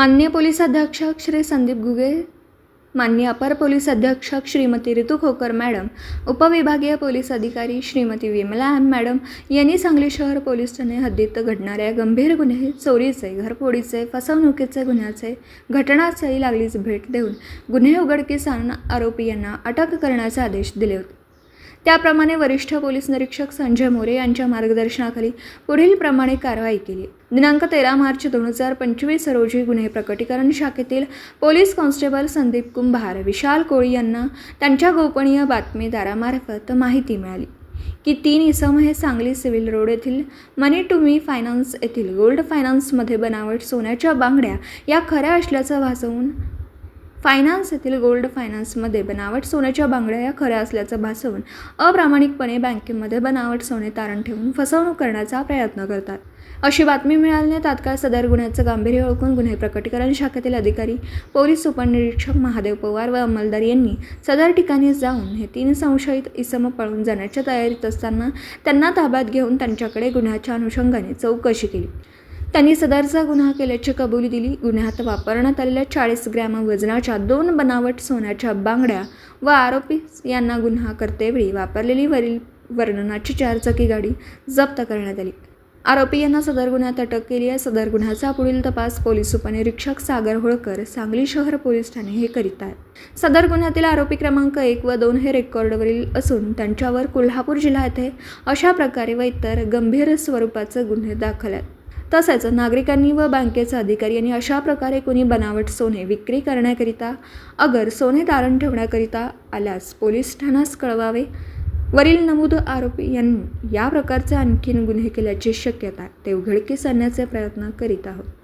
माननीय पोलीस अधीक्षक श्री संदीप गुगे माननीय अपर पोलीस अधीक्षक श्रीमती ऋतू खोकर मॅडम उपविभागीय पोलीस अधिकारी श्रीमती विमला एम मॅडम यांनी सांगली शहर पोलीस ठाणे हद्दीत घडणाऱ्या गंभीर गुन्हे चोरीचे घरफोडीचे फसवणुकीचे गुन्ह्याचे घटनास्थळी लागलीच भेट देऊन गुन्हे उघडकीस आणून आरोपी यांना अटक करण्याचे आदेश दिले होते. त्याप्रमाणे वरिष्ठ पोलीस निरीक्षक संजय मोरे यांच्या मार्गदर्शनाखाली पुढील प्रमाणे कारवाई केली. दिनांक तेरा मार्च दोन हजार पंचवीस रोजी गुन्हे प्रकटीकरण शाखेतील पोलीस कॉन्स्टेबल संदीप कुंभार विशाल कोळी यांना त्यांच्या गोपनीय बातमीदारामार्फत माहिती मिळाली. की तीन इसम हे सांगली सिव्हिल रोड येथील मनी टू मी फायनान्स येथील गोल्ड फायनान्समध्ये बनावट सोन्याच्या बांगड्या या खऱ्या असल्याचं भासवून फायनान्स येथील गोल्ड फायनान्समध्ये बनावट सोन्याच्या बांगड्या या खऱ्या असल्याचं भासवून अप्रामाणिकपणे बँकेमध्ये बनावट सोने तारण ठेवून फसवणूक करण्याचा प्रयत्न करतात. अशी बातमी मिळाल्याने तात्काळ सदर गुन्ह्याचं गांभीर्य ओळखून गुन्हे प्रकटीकरण शाखेतील अधिकारी पोलीस उपनिरीक्षक महादेव पवार व अंमलदार यांनी सदर ठिकाणी जाऊन हे तीन संशयित इसम पळून जाण्याच्या तयारीत असताना त्यांना ताब्यात घेऊन त्यांच्याकडे गुन्ह्याच्या अनुषंगाने चौकशी केली. त्यांनी सदरचा गुन्हा केल्याची कबुली दिली. गुन्ह्यात वापरण्यात आलेल्या चाळीस ग्रॅम वजनाच्या दोन बनावट सोन्याच्या बांगड्या व आरोपी यांना गुन्हा करतेवेळी वापरलेली वरील वर्णनाची चारचाकी गाडी जप्त करण्यात आली. आरोपी यांना सदर गुन्ह्यात अटक केली आहे. सदर गुन्ह्याचा पुढील तपास पोलीस उपनिरीक्षक सागर होळकर सांगली शहर पोलीस ठाणे हे करीत आहेत. सदर गुन्ह्यातील आरोपी क्रमांक एक व दोन हे रेकॉर्डवरील असून त्यांच्यावर कोल्हापूर जिल्हा येथे अशा प्रकारे व इतर गंभीर स्वरूपाचे गुन्हे दाखल आहेत. तसेच नागरिकांनी व बँकेचे अधिकारी यांनी अशा प्रकारे कोणी बनावट सोने विक्री करण्याकरिता अगर सोने तारण ठेवण्याकरिता आल्यास पोलीस ठाण्यास कळवावे. वरील नमूद आरोपी यांनी या प्रकारचे आणखीन गुन्हे केल्याची शक्यता ते उघडकीस आणण्याचे प्रयत्न करीत आहोत.